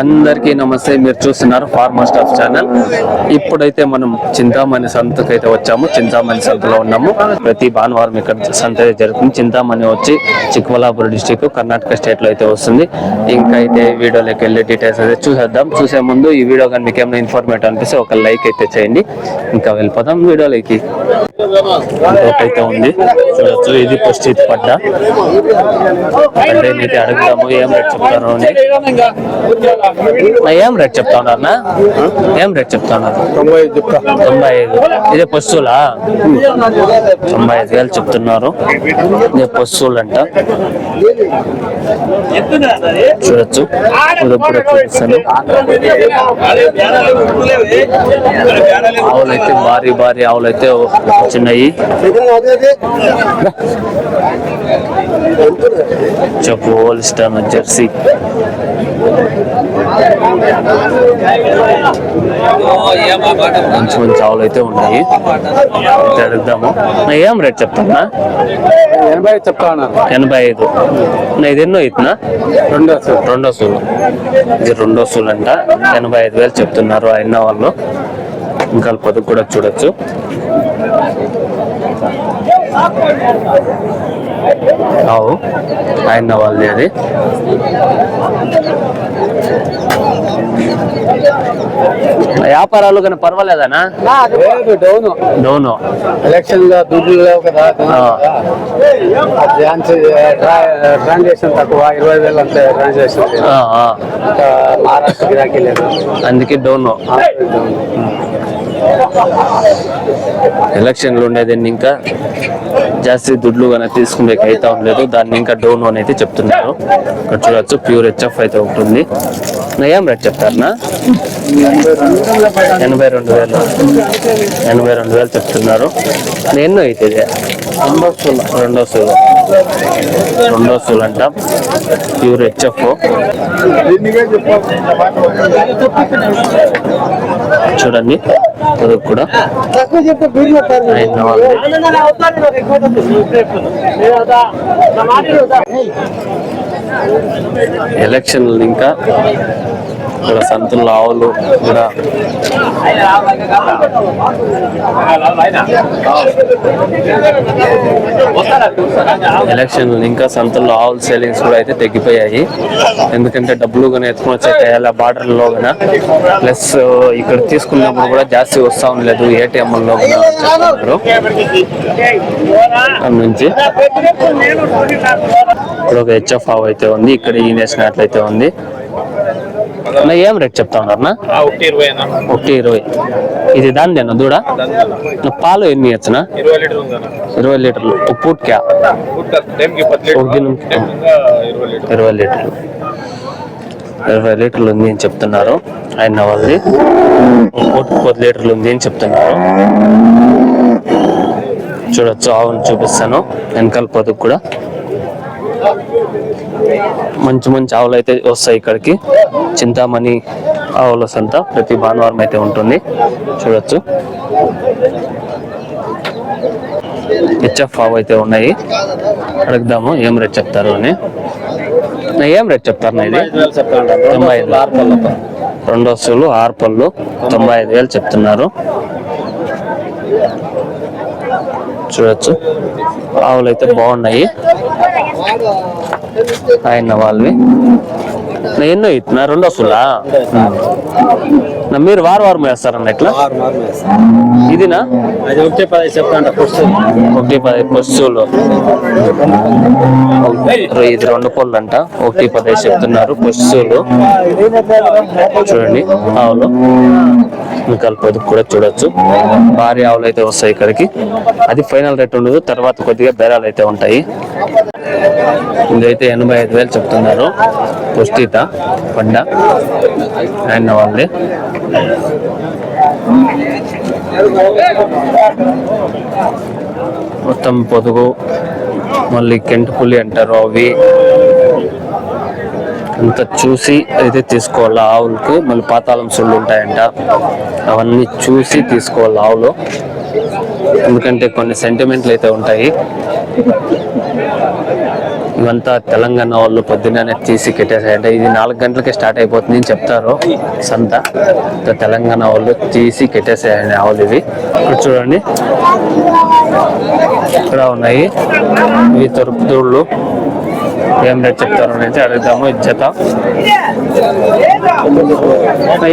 అందరికీ నమస్తే. మీరు చూస్తున్నారు ఫార్మా స్టాఫ్ ఛానల్. ఇప్పుడైతే మనం చింతామణి సంతకు అయితే వచ్చాము. చింతామణి సంతలో ఉన్నాము. ప్రతి భానువారం ఇక్కడ సంత అయితే జరుగుతుంది. చింతామణి వచ్చి చిక్కబల్లాపురం డిస్టిక్ కర్ణాటక స్టేట్లో అయితే వస్తుంది. ఇంకా అయితే వీడియోలోకి వెళ్ళే డీటెయిల్స్ అయితే చూసేద్దాం. చూసే ముందు ఈ వీడియో కానీ మీకు ఏమైనా ఇన్ఫర్మేట్ అనిపిస్తే ఒక లైక్ అయితే చేయండి. ఇంకా వెళ్ళిపోదాం వీడియోలోకి. అయితే ఉంది. చూడొచ్చు. ఇది పుష్టిత్ పడ్డ అంటే అడుగుదాము ఏం రేట్ చెప్తారు అని. ఏం రేట్ చెప్తా ఉన్నారన్నా ఏం రేట్ చెప్తా ఉన్నారు తొంభై చెప్తా తొంభై ఐదు. ఇదే పశువులా? తొంభై ఐదు వేలు చెప్తున్నారు. ఇదే పశువులు అంట చూడొచ్చు ఇప్పుడు చూపిస్తాను. ఆవులైతే భారీ భారీ ఆవులైతే వచ్చినాయి చెప్పు హోల్స్టన్ జెర్సీ మంచి మంచి ఆవులు అయితే ఉన్నాయి. అడుగుదాము ఏం రేట్ చెప్తానా? ఎనభై చెప్తా ఉన్నారు ఎనభై ఐదు. నా ఇది ఎన్నో ఇతనా? రెండు రెండో సూలు ఇది రెండో సూలు అంట ఎనభై ఐదు వేలు చెప్తున్నారు అయిన వాళ్ళు. ఇంకా పొదుపు కూడా చూడొచ్చు. అవు ఆయన వాళ్ళది అది వ్యాపారాలు కానీ పర్వాలేదనా? లేదు డౌన్. డౌను. ఎలక్షన్ ట్రాన్సాక్షన్ తక్కువ ఇరవై వేలు అంతే ట్రాన్సాక్షన్ ఆ, ఆ. ఇంకా మహారాష్ట్ర గిరాకీ లేదు. అందుకే డౌను. ఎలక్షన్లు ఉండేదండి ఇంకా? జాస్తి దుడ్లు కానీ తీసుకునేకి అయితే ఉండలేదు దాన్ని ఇంకా డౌన్ అని అయితే చెప్తున్నారు. ఇక్కడ చూడొచ్చు. ప్యూర్ హెచ్ఎఫ్ అయితే ఉంటుంది. నా ఏం రేట్ చెప్తారనా ఎనభై రెండు వేలు. ఎనభై రెండు వేలు చెప్తున్నారు. ఎన్నో అయితే ఇది. రెండో సూలు రెండో సూలు అంట ప్యూర్ హెచ్ఎఫ్. చూడండి. పొదుపు కూడా. ఎలక్షన్లు ఇంకా ఇక్కడ సంతుల్లో ఆవులు కూడా ఎలక్షన్ ఇంకా సంతుల్లో ఆవులు సేలింగ్స్ కూడా అయితే తగ్గిపోయాయి. ఎందుకంటే డబ్బులు కానీ ఎత్తుకొని వచ్చాయి. బార్డర్ బార్డర్లో కూడా ప్లస్ ఇక్కడ తీసుకున్నప్పుడు కూడా జాస్తి వస్తా ఉండలేదు. ఏటీఎంలో నుంచి. ఇక్కడ ఒక హెచ్ఎఫ్ ఆవు అయితే ఉంది. ఇక్కడ ఈ నేసినట్లయితే ఉంది. అన్న ఏం రేట్ చెప్తా ఉన్నారన్నా ఒకటి ఇరవై అన్న. ఒకటి ఇరవై. ఇది దానిదేనా దూడ? పాలు ఎన్ని ఇచ్చనా ఇరవై లీటర్లు ఒక పూట్కా? దినం ఇరవై లీటర్ ఇరవై లీటర్లు. ఇరవై లీటర్లు ఉంది అని చెప్తున్నారు. ఆయన వాళ్ళది పూటకు పది లీటర్లు ఉంది అని చెప్తున్నారు. చూడొచ్చు ఆవును చూపిస్తాను. వెనకాల పొదుపు కూడా. మంచి మంచి ఆవులు అయితే వస్తాయి ఇక్కడికి. చింతామణి ఆవుల సంత ప్రతి భానువారం అయితే ఉంటుంది. చూడొచ్చు. హెచ్ఎఫ్ ఆవు అయితే ఉన్నాయి. అడుగుదాము ఏం రేట్ చెప్తారు అని. ఏం రేట్ చెప్తారు ఇది? తొంభై ఐదు రెండు వస్తువులు ఆరు పళ్ళు తొంభై ఐదు వేలు చెప్తున్నారు. చూడొచ్చు. ఆవులు అయితే బాగున్నాయి. ఆయన వాళ్ళవి. ఎన్నో ఇస్తున్నా రెండు వస్తువులా నా మీరు వారం వారం వేస్తారన్న ఇట్లా ఇదినా? అది ఒకటే పది చెప్తా ఫస్ట్ ఒకటి పది పశువులు ఇది రెండు పళ్ళు అంట ఒకటి పది చెప్తున్నారు పశువులు చూడండి ఆవులు. పొదుపు కూడా చూడొచ్చు. భారీ ఆవులు అయితే వస్తాయి ఇక్కడికి. అది ఫైనల్ రేట్ ఉండదు తర్వాత కొద్దిగా బేరాలు అయితే ఉంటాయి. ఇదైతే ఎనభై ఐదు వేలు చెప్తున్నారు. పుష్టిత పండ ఆయన వాళ్ళే మొత్తం పొదుగు మళ్ళీ కెంటుపులి అంటారు అవి. అంత చూసి అయితే తీసుకోవాలి ఆవులకు. మళ్ళీ పాతాళం సుళ్ళు ఉంటాయంట. అవన్నీ చూసి తీసుకోవాలి ఆవులు. ఎందుకంటే కొన్ని సెంటిమెంట్లు అయితే ఉంటాయి. ఇవంతా తెలంగాణ వాళ్ళు పొద్దున్నే తీసి కట్టేసాయంటే ఇది నాలుగు గంటలకే స్టార్ట్ అయిపోతుంది అని చెప్తారు సంత. తెలంగాణ వాళ్ళు తీసి కట్టేసాయండి ఆవులు ఇవి. ఇక్కడ చూడండి. ఇక్కడ ఉన్నాయి. ఇవి తొరుపుదూళ్ళు. ఏం రేట్ చెప్తారు అనేది అడుగుదాము ఇది జత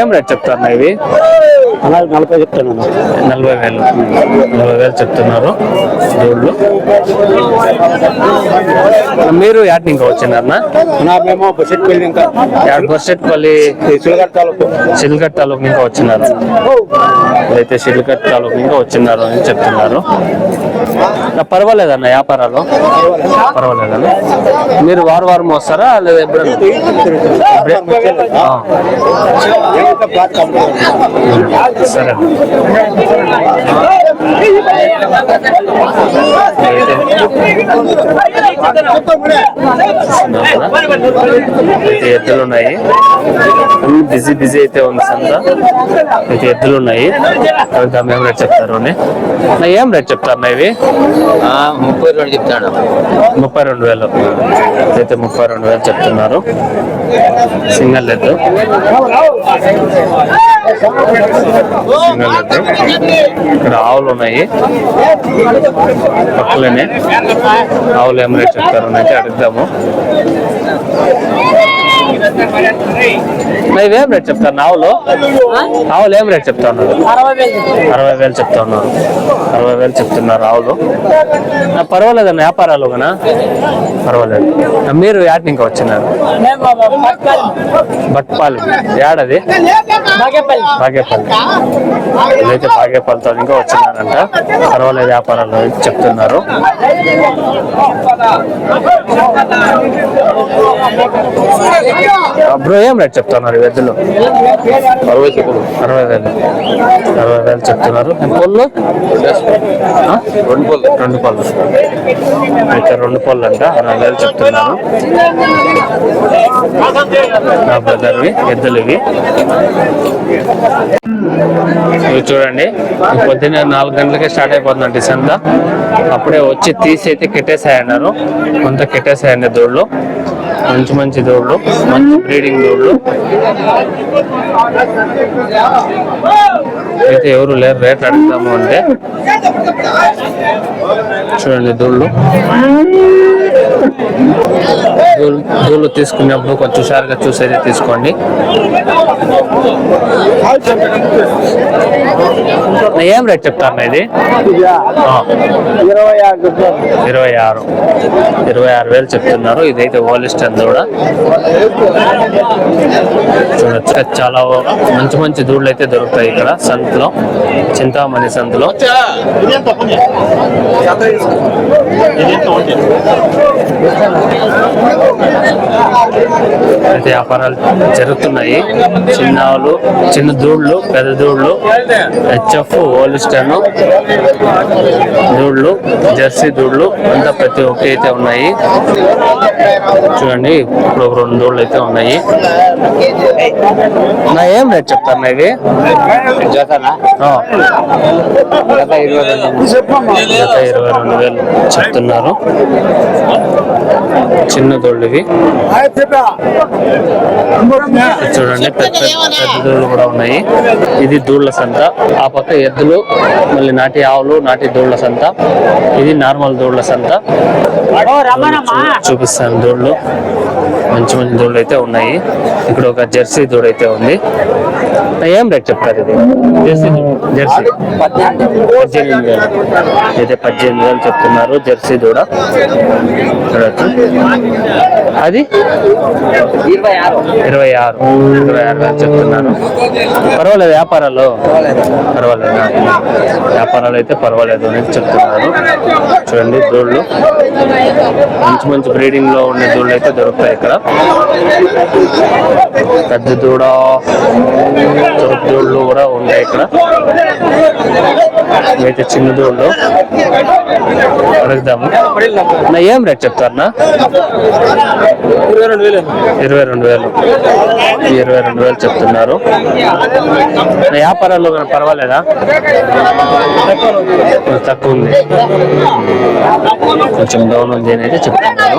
ఏం రేట్ చెప్తారు ఇవి? నలభై చెప్తాను నలభై వేలు. నలభై వేలు చెప్తున్నారు దూళ్ళు మీరు యాడ్ ఇంకా వచ్చినారనా నా మేము బడ్జెట్ పెళ్ళి ఇంకా. యాడ్ పర్సెంట్ మళ్ళీ సులగర్ తాలూకు. సిల్కట్ తాలూకు ఇంకా వచ్చినారు. అయితే సిల్కట్ తాలూకు ఇంకా వచ్చినారు అని చెప్తున్నారు. పర్వాలేదన్న వ్యాపారాలు? పర్వాలేదన్న? మీరు వారం వారం వస్తారా? లేదా ఎప్పుడైనా సరే అయితే ఎద్దులు ఉన్నాయి. బిజీ బిజీ అయితే ఉంది సంత. అయితే ఎద్దులు ఉన్నాయి. ఏం రేట్ చెప్తారు ఏం రేట్ చెప్తారు ఇవి? ముప్పై రెండు చెప్తాడు. ముప్పై రెండు వేలు. అయితే ముప్పై రెండు వేలు చెప్తున్నారు సింగల్ ఎద్దు సింగల్ ఎద్దు ఇక్కడ ఆవులు ఉన్నాయి. పక్కలనే ఆవులు ఏం రేట్ చెప్తారు అని అయితే అడుగుదాము. ఇవేం రేట్ చెప్తాను ఆవులు ఆవులు ఏం రేట్ చెప్తా ఉన్నారు అరవై వేలు చెప్తా ఉన్నారు అరవై వేలు చెప్తున్నారు ఆవులు నా పర్వాలేదన్న వ్యాపారాలు కనా పర్వాలేదు. నా మీరు యాడ్ ఇంకా వచ్చినారు. బట్పాలి. యాడది బాగేపల్లి. ఇదైతే బాగేపల్లితో ఇంకా వచ్చినారంట. పర్వాలేదు వ్యాపారాలు చెప్తున్నారు. బ్రో ఏం రేట్ చెప్తున్నారు ఈ ఎద్దులు అరవై అరవై వేలు. అరవై వేలు చెప్తున్నారు. పొల్లు ఆ? రెండు పళ్ళు. రెండు పళ్ళు. అయితే రెండు పళ్ళు అంట. అరవై వేలు చెప్తున్నారు. నా బ్రదర్వి ఎద్దులు ఇవి ఇవి చూడండి. ఈ పొద్దున్న నాలుగు గంటలకే స్టార్ట్ అయిపోతుందండి సంత అప్పుడే వచ్చి తీసి అయితే కెట్టేసాయన్నారు కొంత కెట్టేసాయండి దూళ్ళు మంచి మంచి దూడలు మంచి బ్రీడింగ్ దూళ్ళు. అయితే ఎవరు లేరు రేట్ అడుగుతాము అంటే. చూడండి దూళ్ళు. దూళ్ళు దూళ్ళు తీసుకునేప్పుడు కొంచెం హుషారుగా చూసేది తీసుకోండి. ఏం రేట్ చెప్తారు ఇది? ఇరవై ఆరు ఇరవై ఆరు. ఇరవై ఆరు వేలు చెప్తున్నారు. ఇదైతే ఓలిస్టన్ కూడా చూడొచ్చు. చాలా మంచి మంచి దూళ్ళు అయితే దొరుకుతాయి ఇక్కడ. సంతలో. చింతామణి సంతలో. అయితే వ్యాపారాలు జరుగుతున్నాయి. చిన్న ఆవులు చిన్న దూళ్ళు పెద్ద దూళ్ళు హెచ్ఎఫ్ ఓలిస్టన్ దూళ్ళు జెర్సీ దూళ్ళు అంతా ప్రతి ఒక్కటి అయితే ఉన్నాయి. చూడండి ఇప్పుడు ఒక రెండు దూళ్ళు అయితే ఉన్నాయి. నా ఏం రేట్ చెప్తాను ఇవి? జత ఇరవై రెండు వేలు చెప్తున్నారు. చిన్న దూళ్ళు ఇవి. చూడండి పెద్ద పెద్ద దూళ్ళు కూడా ఉన్నాయి. ఇది దూళ్ళ సంత. ఆ పక్క ఎద్దులు మళ్ళీ నాటి ఆవులు నాటి దూళ్ళ సంత. ఇది నార్మల్ దూళ్ళ సంత. చూపిస్తాను దూళ్ళు. మంచి మంచి దూళ్ళు అయితే ఉన్నాయి. ఇక్కడ ఒక జెర్సీ దూడ అయితే ఉంది. ఏం రేట్ చెప్తారు ఇది? జెర్సీ. జెర్సీ. పద్దెనిమిది వేలు అయితే పద్దెనిమిది వేలు చెప్తున్నారు జెర్సీ దూడ. చూడొచ్చు. అది? ఇరవై ఆరు. ఇరవై ఆరు ఇరవై ఆరు వేలు చెప్తున్నారు. పర్వాలేదు వ్యాపారాలు పర్వాలేదు. వ్యాపారాలు అయితే పర్వాలేదు అని చెప్తున్నారు. చూడండి దూళ్ళు. మంచి మంచి బ్రీడింగ్లో ఉండే దూళ్ళు అయితే దొరుకుతాయి ఇక్కడ. పెద్ద దూడ. దూళ్ళు కూడా ఉన్నాయి ఇక్కడ. ఇవైతే చిన్న దూళ్ళు అడుగుదాము. నా ఏం రేట్ చెప్తారన్నా? ఇరవై రెండు వేలు. ఇరవై రెండు వేలు ఇరవై రెండు వేలు చెప్తున్నారు నా వ్యాపారాలు పర్వాలేదా? తక్కువ ఉంది. కొంచెం డౌన్ ఉంది అని అయితే చెప్తున్నారు.